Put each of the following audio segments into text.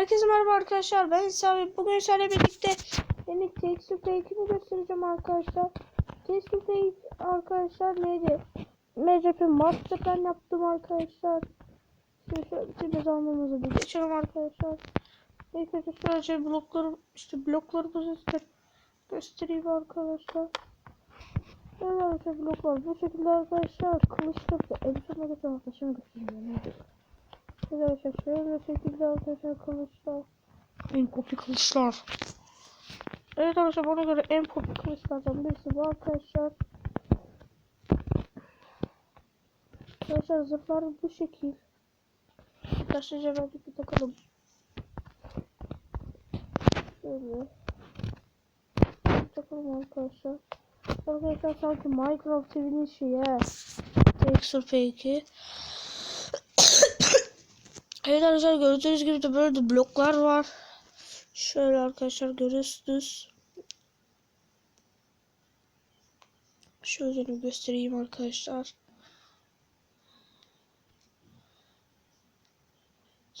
Herkese merhaba arkadaşlar. Ben Sami. Bugün sizlerle birlikte yeni Texture Pack'ini göstereceğim arkadaşlar. Texture Pack arkadaşlar neydi? MCP Master Plan yaptım arkadaşlar. Şimdi şöyle bir zamanımızı bir geçelim arkadaşlar. İlk önce şöyle şey blokları işte bloklarımızı size göstereyim arkadaşlar. Evet arkadaşlar bloklar bu şekilde arkadaşlar. Kılıç köprü. En sonuna geçen arkadaşıma göstereyim. Diyor? Arkadaşlar şöyle şekilde arkadaşlar kılıçlar. En popi kılıçlar. Evet arkadaşlar bana göre en popi kılıçlardan birisi bu arkadaşlar. Arkadaşlar zırhlar bu şekil. Taşlıca bence bir takalım. Şöyle. Takalım arkadaşlar. Arkadaşlar sanki Minecraft TV'nin şeyi. he. Texture Pack'i. Evet arkadaşlar gördüğünüz gibi de böyle de bloklar var. Şöyle arkadaşlar görüyorsunuz. Şöyle göstereyim arkadaşlar.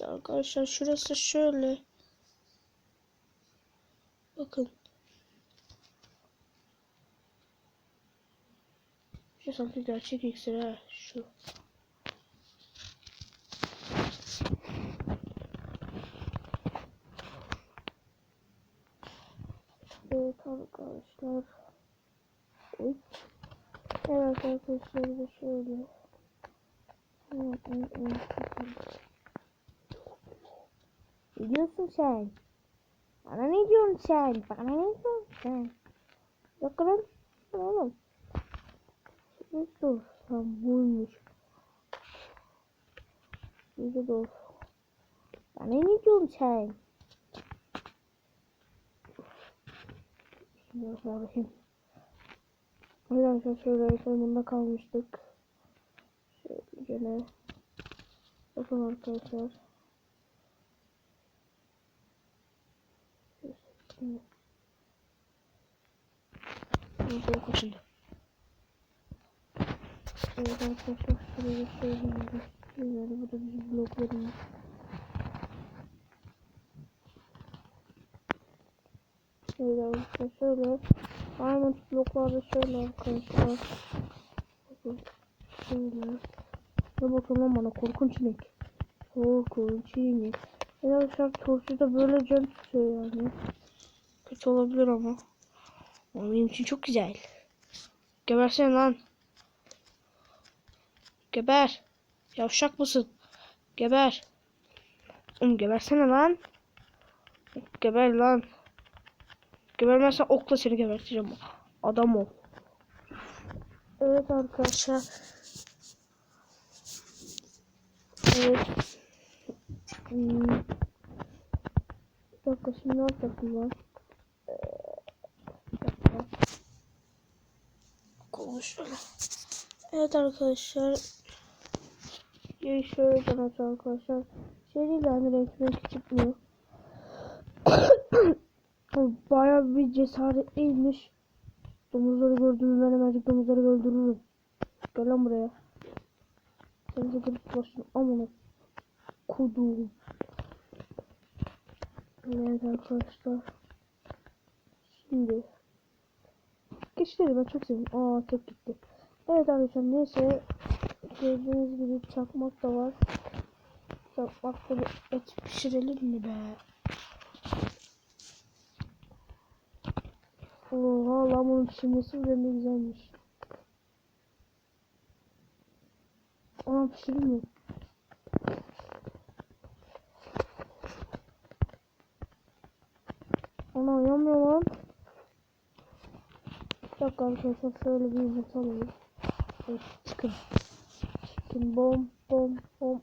Arkadaşlar şurası şöyle. Bakın. Şu sanki gerçek iksir. Şu. Evet arkadaşlar. Oy. Evet arkadaşlar da şöyle. Evet, evet, evet. Ne diyorsun sen? Bana ne diyorsun sen? Bana ne diyorsun sen? Yok lan. Oğlum. Ne? Sen buymuş. İyice dur. Bana ne diyorsun sen? Bismillahirrahmanirrahim. Arkadaşlar şöyle sonunda kalmıştık. Şöyle gene. Bakın arkadaşlar. Şöyle kaçındı. Evet arkadaşlar şuraya söyleyeyim. Yani bu da bizim bloklarımız. Şöyle arkadaşlar şöyle. Diamond bloklarda şöyle arkadaşlar. Şöyle. Ne bakın lan bana korkunç inek. Korkunç inek. Arkadaşlar turşu da böyle can tutuyor yani. Kötü olabilir ama. Ama benim için çok güzel. Gebersene lan. Geber. Yavşak mısın? Geber. Oğlum gebersene lan. Geber lan. Gebermezsen okla seni geberteceğim. Adam ol. Evet arkadaşlar. Evet. Hmm. Bir dakika şimdi ne yapacaktım ben? Şöyle. Evet arkadaşlar. Yayı şöyle tanıt arkadaşlar. Şey değil yani renk renk çıkmıyor. Baya bir cesaretliymiş. Domuzları gördüğümü ben hemencik domuzları öldürürüm. Gel lan buraya. Sen de gelip başını amına kuduğum. Evet arkadaşlar. Şimdi. Geçleri ben çok seviyorum. Aa tek gitti. Evet arkadaşlar neyse. Gördüğünüz gibi çakmak da var. Çakmakta bir et pişirelim mi be? Oha lan bunun pişirmesi bile ne güzelmiş. Ona pişirir mi? Ana yanmıyor lan. Bir dakika arkadaşlar şöyle bir yumurta alalım. Evet çıkın. Çıkın bom bom bom.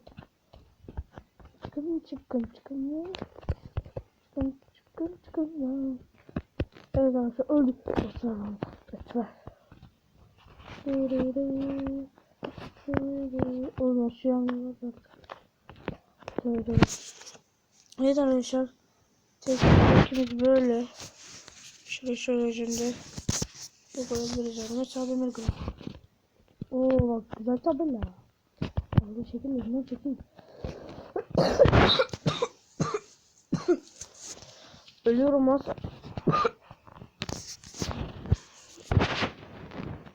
Çıkın çıkın çıkın ya. Çıkın çıkın çıkın ya. Evet arkadaşlar öldük. Basalım. Lütfen. Oğlum şu. Şöyle. Evet arkadaşlar. Teknikimiz böyle. Şöyle şöyle şimdi. Bu koyabiliriz yani. Mesela demir kılıç. Oo bak güzel tabela. Abi şekil yüzünden çekeyim. Ölüyorum az.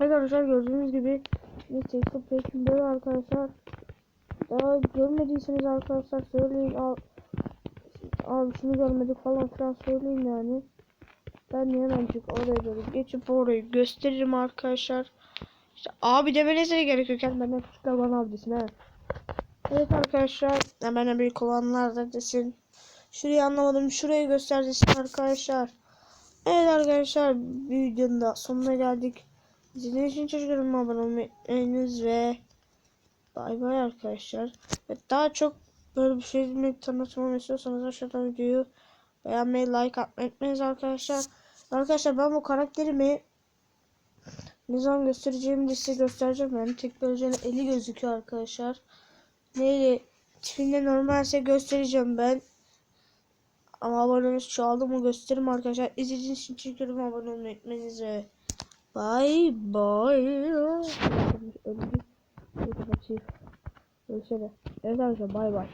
Arkadaşlar gördüğünüz gibi bir tekrar peki böyle arkadaşlar. Daha görmediyseniz arkadaşlar söyleyin. Al, abi şunu görmedik falan filan söyleyin yani. Ben de hemencik oraya doğru geçip orayı gösteririm arkadaşlar. İşte abi demenize de gerek yok. Yani benden küçükler bana abi. Evet arkadaşlar. Hemen de bir kovanlar da desin. Şurayı anlamadım. Şurayı göster desin arkadaşlar. Evet arkadaşlar. Videonun da sonuna geldik. İzlediğiniz için teşekkür ederim. Abone olmayı ve bay bay arkadaşlar. Ve daha çok böyle bir şey mi tanıtmamı istiyorsanız aşağıdan videoyu beğenmeyi, like atmayı unutmayınız arkadaşlar. Arkadaşlar ben bu karakterimi ne zaman göstereceğimi de size göstereceğim. Yani teknolojinin eli gözüküyor arkadaşlar. Neyle tipinde normalse göstereceğim ben. Ama abonemiz çoğaldı mı gösteririm arkadaşlar. İzlediğiniz için teşekkür ederim. Abone olmayı unutmayınız ve bye bye. Öyle bir- öyle kapatayım. Görüşürüz. Evet arkadaşlar bay bay.